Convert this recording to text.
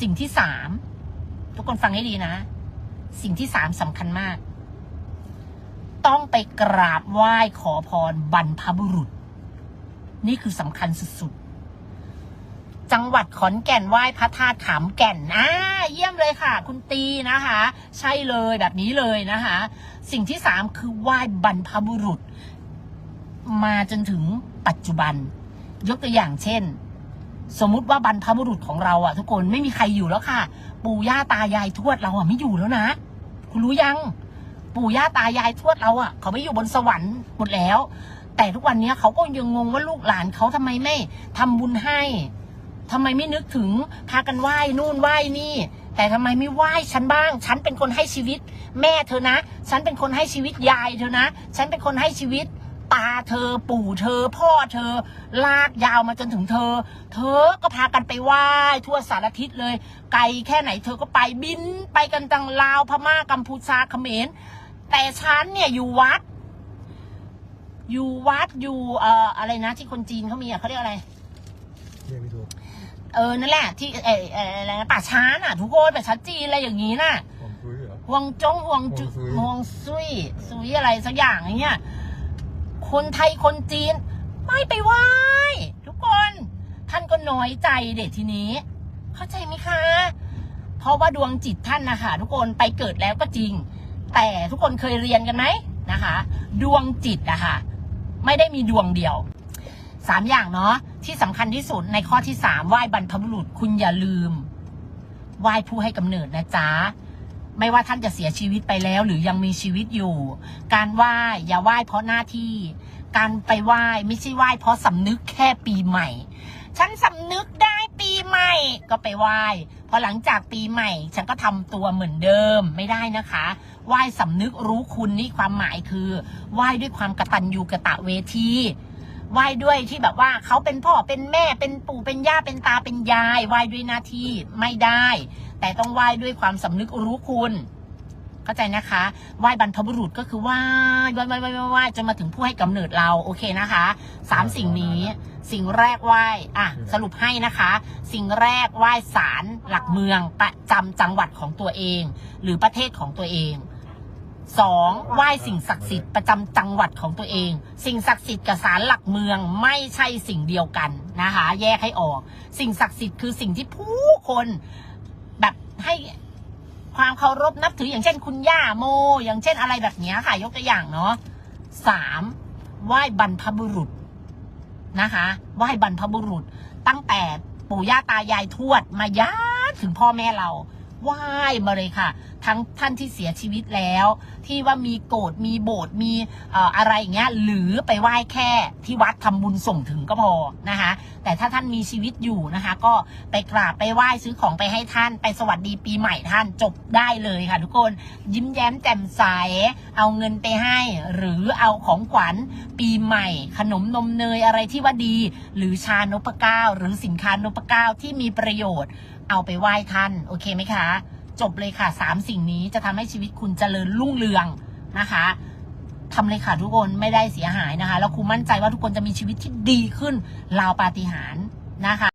สิ่งที่สามทุกคนฟังให้ดีนะ สิ่งที่สามสำคัญมาก ต้องไปกราบไหว้ขอพรบรรพบุรุษ นี่คือสำคัญสุดๆ จังหวัดขอนแก่นไหว้พระธาตุขามแก่นอ่าเยี่ยมเลยค่ะ คุณตีนะคะ ใช่เลยแบบนี้เลยนะคะ สิ่งที่สามคือไหว้บรรพบุรุษ มาจนถึงปัจจุบัน ยกตัวอย่างเช่น สมมุติว่าบรรพบุรุษของเราอะทุกคนไม่มีใครอยู่แล้วค่ะ ปู่ย่าตายายทวดเราอะไม่อยู่แล้วนะ คุณรู้ยัง ปู่ย่าตายายทวดเราอะเขาไม่อยู่บนสวรรค์หมดแล้ว แต่ทุกวันนี้เขาก็ยังงงว่าลูกหลานเขาทำไมไม่ทำบุญให้ทำไมไม่นึกถึงพากันไหว้นู่นไหว้นี่ แต่ทำไมไม่ไหว้ฉันบ้าง ฉันเป็นคนให้ชีวิต แม่เธอนะ ฉันเป็นคนให้ชีวิตยายเธอนะ ฉันเป็นคนให้ชีวิตาเธอ ปู่เธอ พ่อเธอ ลากยาวมาจนถึงเธอ เธอก็พากันไปไหว้ทั่วสารทิศเลย ไกลแค่ไหนเธอก็ไปบินไปกันตังลาวพม่ากัมพูชาเขมร แต่ฉันเนี่ยอยู่วัด อยู่วัดอยู่เอ่ออะไรนะ ที่คนจีนเขามีอะเขาเรียกอะไรเรียกไม่ถูกเออนั่นแหละที่เออเอออะไรนะป่าช้าน่ะ ทุกคนป่าช้าจีนอะไรอย่างนี้น่ะผมคุยเหรอฮวงจงฮวงจุฮวงซุยฮวงซุยซุยอะไรสักอย่างอย่างเงี้ย คนไทยคนจีน ไม่ไปไหว้ ทุกคน ท่านก็น้อยใจเด็กทีนี้ เข้าใจไหมคะ เพราะว่าดวงจิตท่านนะคะทุกคนไปเกิดแล้วก็จริง แต่ทุกคนเคยเรียนกันไหมนะคะ ดวงจิตอะค่ะไม่ได้มีดวงเดียวสามอย่างเนาะที่สำคัญที่สุดในข้อที่สามไหว้บรรพบุรุษคุณอย่าลืมไหว้ผู้ให้กำเนิดนะจ๊ะ ไม่ว่าท่านจะเสียชีวิตไปแล้วหรือยังมีชีวิตอยู่ การไหว้อย่าไหว้เพราะหน้าที่ การไปไหว้ไม่ใช่ไหว้เพราะสำนึกแค่ปีใหม่ ฉันสำนึกได้ปีใหม่ ก็ไปไหว้พอหลังจากปีใหม่ ฉันก็ทำตัวเหมือนเดิมไม่ได้นะคะ ไหว้สำนึกรู้คุณนี่ความหมายคือ ไหว้ด้วยความกระตัญญูกะตะเวทีไหว้ด้วยที่แบบว่าเขาเป็นพ่อเป็นแม่เป็นปู่เป็นย่าเป็นตาเป็นยายไหว้ด้วยหน้าที่ไม่ได้ แต่ต้องไหว้ด้วยความสำนึกรู้คุณ เข้าใจนะคะ ไหว้บรรพบุรุษก็คือไหว้ไหว้ไหว้ไหว้ไหว้ไหว้จนมาถึงผู้ให้กำเนิดเราโอเคนะคะสามสิ่งนี้ สิ่งแรกไหว้อะสรุปให้นะคะ สิ่งแรกไหว้ศาลหลักเมืองประจำจังหวัดของตัวเอง หรือประเทศของตัวเองสองไหว้สิ่งศักดิ์สิทธิ์ประจำจังหวัดของตัวเอง สิ่งศักดิ์สิทธิ์กับศาลหลักเมืองไม่ใช่สิ่งเดียวกันนะคะ แยกให้ออก สิ่งศักดิ์สิทธิ์คือสิ่งที่ผู้คน แบบให้ความเคารพนับถืออย่างเช่นคุณย่าโม อย่างเช่นอะไรแบบนี้ค่ะ ยกตัวอย่างเนาะสามไหว้บรรพบุรุษนะคะไหว้บรรพบุรุษ ตั้งแต่ปู่ย่าตายายทวดมายาถึงพ่อแม่เราไหว้มาเลยค่ะ ทั้งท่านที่เสียชีวิตแล้ว ที่ว่ามีโกรธมีโบสถ์มีอะไรอย่างเงี้ยหรือไปไหว้แค่ที่วัดทำบุญส่งถึงก็พอนะคะ แต่ถ้าท่านมีชีวิตอยู่นะคะ ก็ไปกราบไปไหว้ซื้อของไปให้ท่าน ไปสวัสดีปีใหม่ท่านจบได้เลยค่ะ ทุกคนยิ้มแย้มแจ่มใสเอาเงินไปให้ หรือเอาของขวัญปีใหม่ ขนมนมเนยอะไรที่ว่าดี หรือชานพเก้าหรือสินค้านพเก้าที่มีประโยชน์เอาไปไหว้ท่าน โอเคไหมคะ จบเลยค่ะสามสิ่งนี้จะทำให้ชีวิตคุณเจริญรุ่งเรืองนะคะทำเลยค่ะทุกคนไม่ได้เสียหายนะคะ แล้วครูมั่นใจว่าทุกคนจะมีชีวิตที่ดีขึ้นราวปาฏิหาริย์นะคะ